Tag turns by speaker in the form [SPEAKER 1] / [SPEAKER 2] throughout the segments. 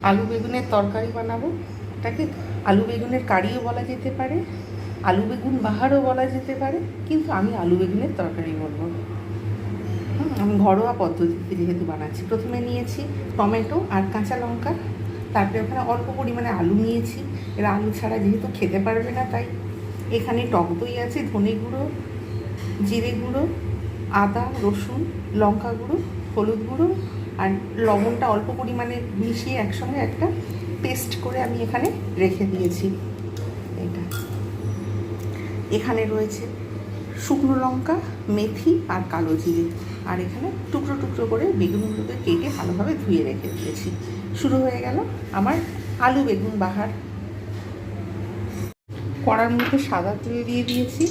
[SPEAKER 1] আলু বেগুনের তরকারি বানাবো। এটাকে আলু বেগুনের কারিও বলা যেতে পারে, আলু বেগুন বাহারও বলা যেতে পারে, কিন্তু আমি আলু বেগুনের তরকারি বলব। আমি ঘরোয়া পদ্ধতিতে যেহেতু বানাচ্ছি। প্রথমে নিয়েছি টমেটো আর কাঁচা লঙ্কা, তারপরে ওখানে অল্প পরিমাণে আলু নিয়েছি। এরা আলু ছাড়া যেহেতু খেতে পারবে না, তাই এখানে টক দই আছে, ধনে গুঁড়ো, জিরে গুঁড়ো, আদা, রসুন, লঙ্কা গুঁড়ো, হলুদ গুঁড়ো আর লবণটা অল্প পরিমাণে মিশিয়ে একসঙ্গে একটা পেস্ট করে আমি এখানে রেখে দিয়েছি। এটা এখানে রয়েছে শুকনো লঙ্কা, মেথি আর কালো জিরে। আর এখানে টুকরো টুকরো করে বেগুনগুলোকে কেটে ভালোভাবে ধুয়ে রেখে দিয়েছি। শুরু হয়ে গেল আমার আলু বেগুন বাহার। কড়ার মধ্যে সাদা তেল দিয়ে দিয়েছি।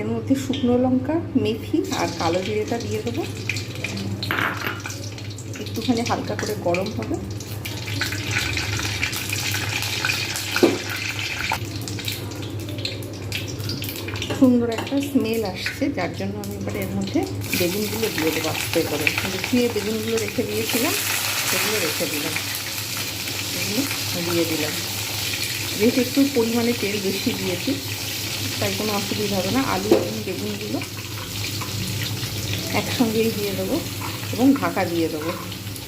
[SPEAKER 1] এর মধ্যে শুকনো লঙ্কা, মেথি আর কালো জিরেটা দিয়ে দেবো। একটুখানি হালকা করে গরম হবে। সুন্দর একটা স্মেল আসছে, যার জন্য আমি এবার এর মধ্যে বেগুনগুলো দিয়ে দেবো আস্তে করে। ধুয়ে বেগুনগুলো রেখে দিয়েছিলাম, সেগুলো রেখে দিলাম। দিয়ে দিলাম। যেহেতু একটু পরিমাণে তেল বেশি দিয়েছি, তাই কোনো অসুবিধা হবে না। আলু এবং বেগুনগুলো একসঙ্গেই দিয়ে দেবো এবং ঢাকা দিয়ে দেবো।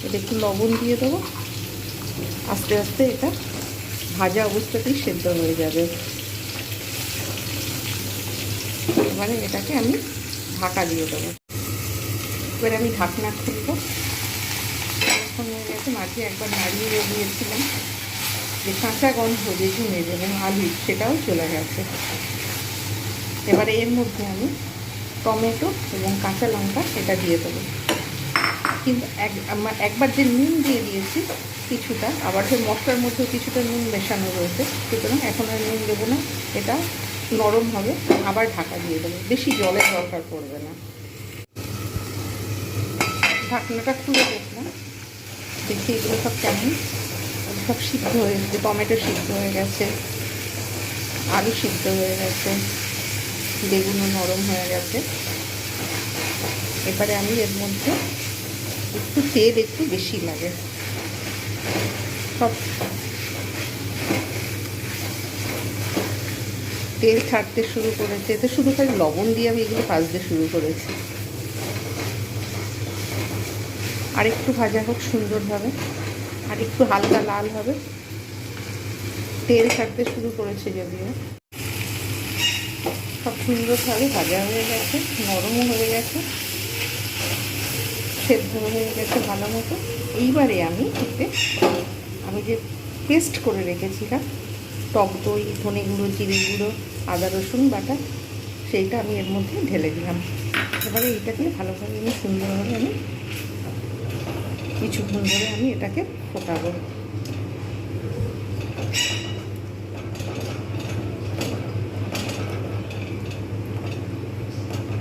[SPEAKER 1] এটা একটু লবণ দিয়ে দেবো। আস্তে আস্তে এটা ভাজা অবস্থাতেই সেদ্ধ হয়ে যাবে। এবারে এটাকে আমি ঢাকা দিয়ে দেবো। এবারে আমি ঢাকনা খুলবো। এখন হয়ে গেছে, মাঝে একবার নাড়িয়ে দিয়েছিলাম যে কাঁচা গন্ধ বেগুনের এবং আলু, সেটাও চলে গেছে। এবারে এর মধ্যে আমি টমেটো এবং কাঁচা লঙ্কা এটা দিয়ে দেবো। কিন্তু এক একবার যে নুন দিয়ে দিয়েছি কিছুটা, আবার যে মশলার মধ্যেও কিছুটা নুন মেশানো রয়েছে, সুতরাং এখন আর নুন দেবো না, এটা নরম হবে, আবার ঢাকা দিয়ে দেবো, বেশি জলের দরকার পড়বে না। ঢাকনাটা খুলে দেখলাম, দেখি এগুলো সব কেমন, সব সিদ্ধ হয়ে গেছে, টমেটো সিদ্ধ হয়ে গেছে, আলু সিদ্ধ হয়ে গেছে, বেগুনও নরম হয়ে গেছে। এবারে আমি এর মধ্যে একটু তেল একটু বেশি লাগে। সব। তেল ছাড়তে শুরু করেছে। এতে শুধু খালি লবণ দিয়ে আমি এগুলো ভাজতে শুরু করেছি। আর একটু ভাজা হোক সুন্দরভাবে আর একটু হালকা লাল হবে। তেল ছাড়তে শুরু করেছে যদিও। সব সুন্দরভাবে ভাজা হয়ে গেছে, নরমও হয়ে গেছে। সেদ্ধ হয়ে গেছে ভালো মতো। এইবারে আমি এতে আমি যে পেস্ট করে রেখেছিলাম, টক দই, ধনে গুঁড়ো, জিরে গুঁড়ো, আদা রসুন বাটা, সেইটা আমি এর মধ্যে ঢেলে দিলাম। এবারে এইটাকে ভালোভাবে আমি সুন্দরভাবে আমি কিছুক্ষণ ধরে আমি এটাকে ফোটাবো।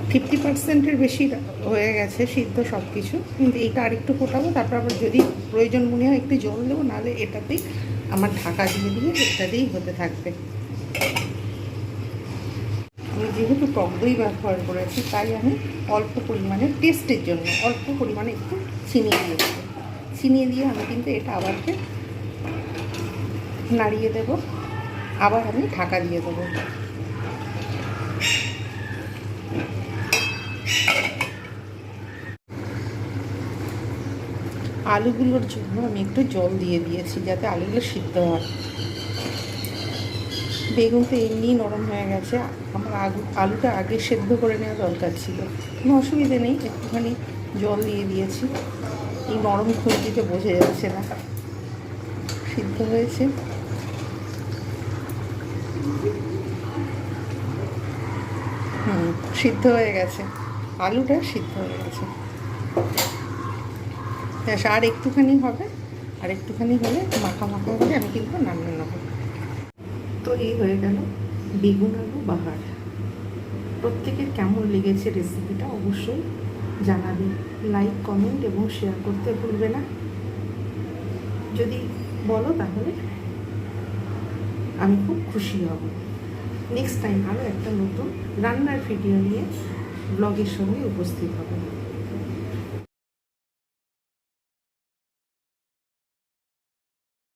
[SPEAKER 1] ফিফটি পার্সেন্টের বেশি হয়ে গেছে সিদ্ধ সব কিছু কিন্তু এইটা আরেকটু ফোটাবো, তারপর আবার যদি প্রয়োজন মনে হয় একটু জল দেবো, নাহলে এটাতেই আমার ঢাকা দিয়ে দিয়ে এটাতেই হতে থাকবে। আমি যেহেতু টক দই ব্যবহার করেছি, তাই আমি অল্প পরিমাণে টেস্টের জন্য অল্প পরিমাণে একটু চিনি দিয়ে দেবো। চিনি দিয়ে আমি কিন্তু এটা আবারকে নাড়িয়ে দেব। আবার আমি ঢাকা দিয়ে দেবো। আলুগুলোর জন্য আমি একটু জল দিয়ে দিয়েছি যাতে আলুগুলো সিদ্ধ হয়। বেগুন তো এমনিই নরম হয়ে গেছে। আমার আগু, আলুটা আগে সেদ্ধ করে নেওয়া দরকার ছিল। কোনো অসুবিধে নেই, একটুখানি জল দিয়ে দিয়েছি। এই নরম খুঁটিতে বোঝা যাচ্ছে না। সিদ্ধ হয়েছে। হুম, সিদ্ধ হয়ে গেছে। আলুটা সিদ্ধ হয়ে গেছে। ব্যাস আর একটুখানি হবে, আর একটুখানি হলে মাখা মাখা হলে আমি কিন্তু নামিয়ে নেব। তো এই হয়ে গেল বেগুন আলু বাহার। প্রত্যেকের কেমন লেগেছে রেসিপিটা অবশ্যই জানাবে লাইক কমেন্ট এবং শেয়ার করতে ভুলবে না। যদি বলো তাহলে আমি খুব খুশি হব। নেক্সট টাইম আরও একটা নতুন রান্নার ভিডিও নিয়ে ব্লগের সঙ্গে উপস্থিত হব।